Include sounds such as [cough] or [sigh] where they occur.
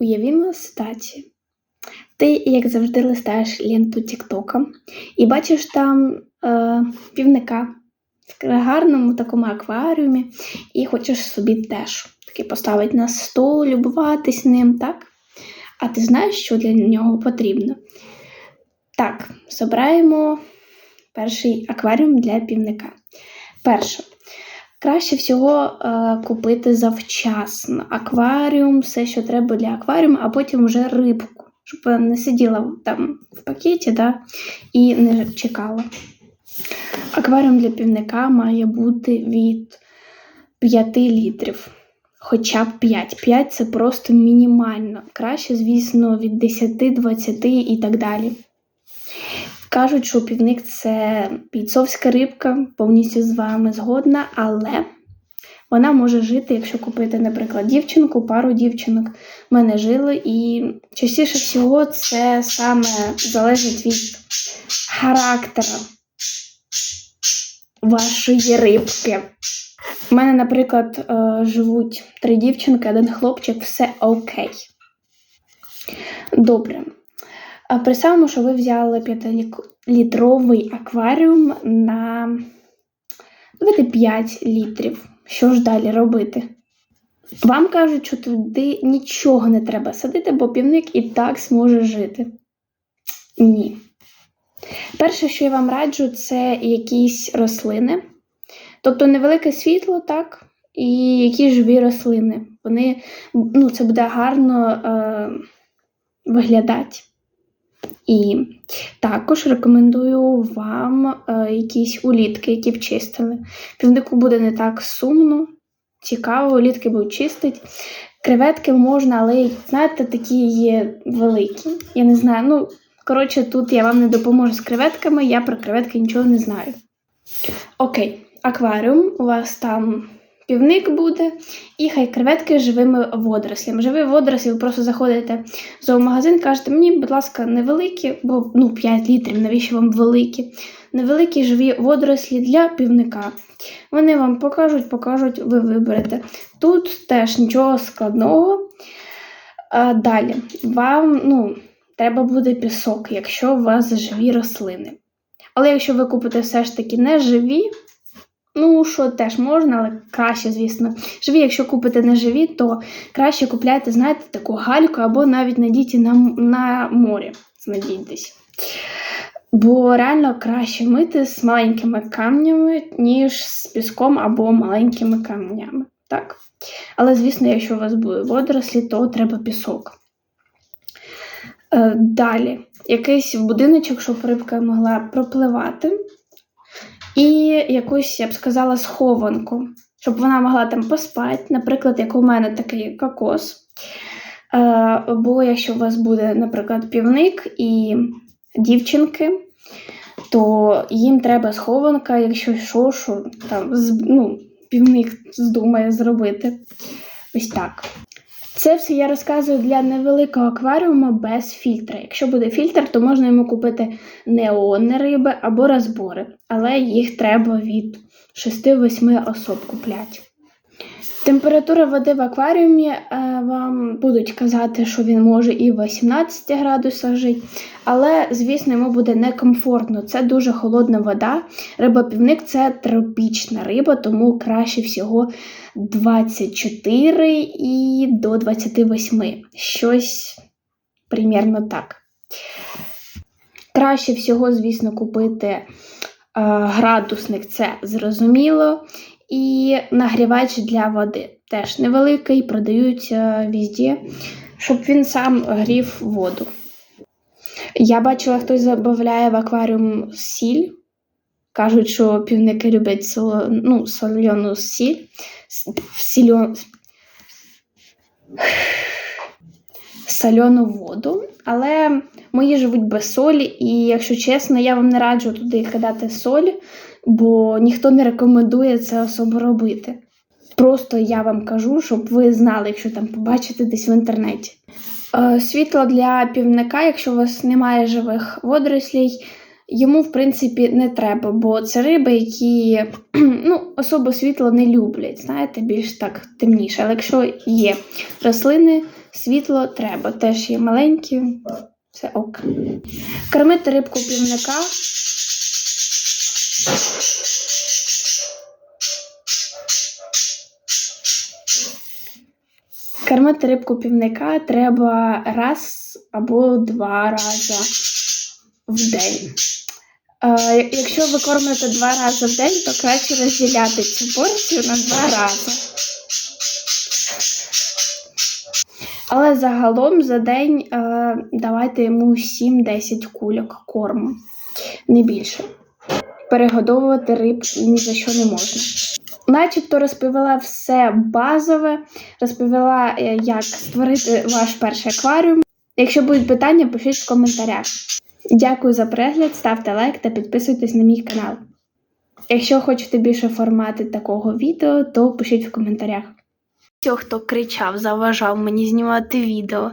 Уявімо ситуацію. Ти, як завжди, листаєш ленту Тіктока і бачиш там е, півника в гарному такому акваріумі, і хочеш собі теж таки поставити на стол, любуватись ним, так? А ти знаєш, що для нього потрібно? Так, збираємо перший акваріум для півника. Перше. Краще всього е, купити завчасно акваріум, все, що треба для акваріуму, а потім вже рибку, щоб вона не сиділа там в пакеті да, і не чекала. Акваріум для півника має бути від 5 літрів. Хоча б 5. 5 це просто мінімально. Краще, звісно, від 10, 20 і так далі. Кажуть, що півник це бійцовська рибка, повністю з вами згодна, але вона може жити, якщо купити, наприклад, дівчинку, пару дівчинок в мене жили, і частіше всього це саме залежить від характера вашої рибки. У мене, наприклад, е, живуть три дівчинки, один хлопчик, все окей. Добре. А Представимо, що ви взяли 5-літровий акваріум на давайте 5 літрів. Що ж далі робити? Вам кажуть, що туди нічого не треба садити, бо півник і так зможе жити. Ні. Перше, що я вам раджу, це якісь рослини. Тобто невелике світло, так, і якісь живі рослини. Вони, ну, Це буде гарно е, виглядати. І також рекомендую вам е, якісь улітки, які б чистили. Півнику буде не так сумно, цікаво, улітки будуть чистити. Креветки можна, але, знаєте, такі є великі. Я не знаю. ну, Коротше, тут я вам не допоможу з креветками, я про креветки нічого не знаю. Окей, акваріум, у вас там півник буде, і хай креветки з живими водорослями. Живі водорослі, ви просто заходите в зоомагазин, кажете, мені, будь ласка, невеликі, бо ну, 5 літрів, навіщо вам великі? Невеликі живі водорослі для півника. Вони вам покажуть, покажуть, ви виберете. Тут теж нічого складного. А, Далі, вам ну, треба буде пісок, якщо у вас живі рослини. Але якщо ви купите все ж таки не живі, Ну, що теж можна, але краще, звісно. Живі, якщо купите не живі, то краще купляйте, знаєте, таку гальку або навіть надійте на на море. Знадійтесь. Бо реально краще мити з маленькими камнями, ніж з піском або маленькими камнями. Так? Але, звісно, якщо у вас були водорослі, то треба пісок. Е, Далі, якийсь будиночок, щоб рибка могла пропливати і якусь, я б сказала, схованку, щоб вона могла там поспати, наприклад, як у мене такий кокос. Е, Бо якщо у вас буде, наприклад, півник і дівчинки, то їм треба схованка, якщо що, що там ну, півник здумає зробити. Ось так. Це все я розказую для невеликого акваріуму без фільтра. Якщо буде фільтр, то можна йому купити неонні риби або розбори, але їх треба від 6-8 особ купляти. Температура води в акваріумі е, вам будуть казати, що він може і в 18 градусах жити, але, звісно, йому буде некомфортно. Це дуже холодна вода. Риба-півник це тропічна риба, тому краще всього 24 і до 28. Щось примірно так. Краще всього, звісно, купити е, градусник, це зрозуміло. І нагрівач для води. Теж невеликий, продають візді, щоб він сам грів воду. Я бачила, хтось забавляє в акваріум сіль. Кажуть, що півники люблять соло, ну, сольону сіль. Сільон... Сольону воду. Але мої живуть без солі, і, якщо чесно, я вам не раджу туди кидати соль, бо ніхто не рекомендує це особо робити. Просто я вам кажу, щоб ви знали, якщо там побачите десь в інтернеті. Е, світло для півника, якщо у вас немає живих водорослей, йому, в принципі, не треба, бо це риби, які [clears throat] ну, особо світло не люблять, знаєте, більш так темніше. Але якщо є рослини, світло треба. Теж є маленькі, все ок. Кормити рибку півника. Кормити рибку півника треба раз або два рази в день. Е, якщо ви кормите два рази в день, то краще розділяти цю порцію на два рази. Але загалом за день е, давайте йому 7-10 кульок корму, не більше. Перегодовувати риб ні за що не можна. Начебто розповіла все базове, розповіла, е, як створити ваш перший акваріум. Якщо будуть питання, пишіть в коментарях. Дякую за перегляд, ставте лайк та підписуйтесь на мій канал. Якщо хочете більше формати такого відео, то пишіть в коментарях. Хто, хто кричав, заважав мені знімати відео.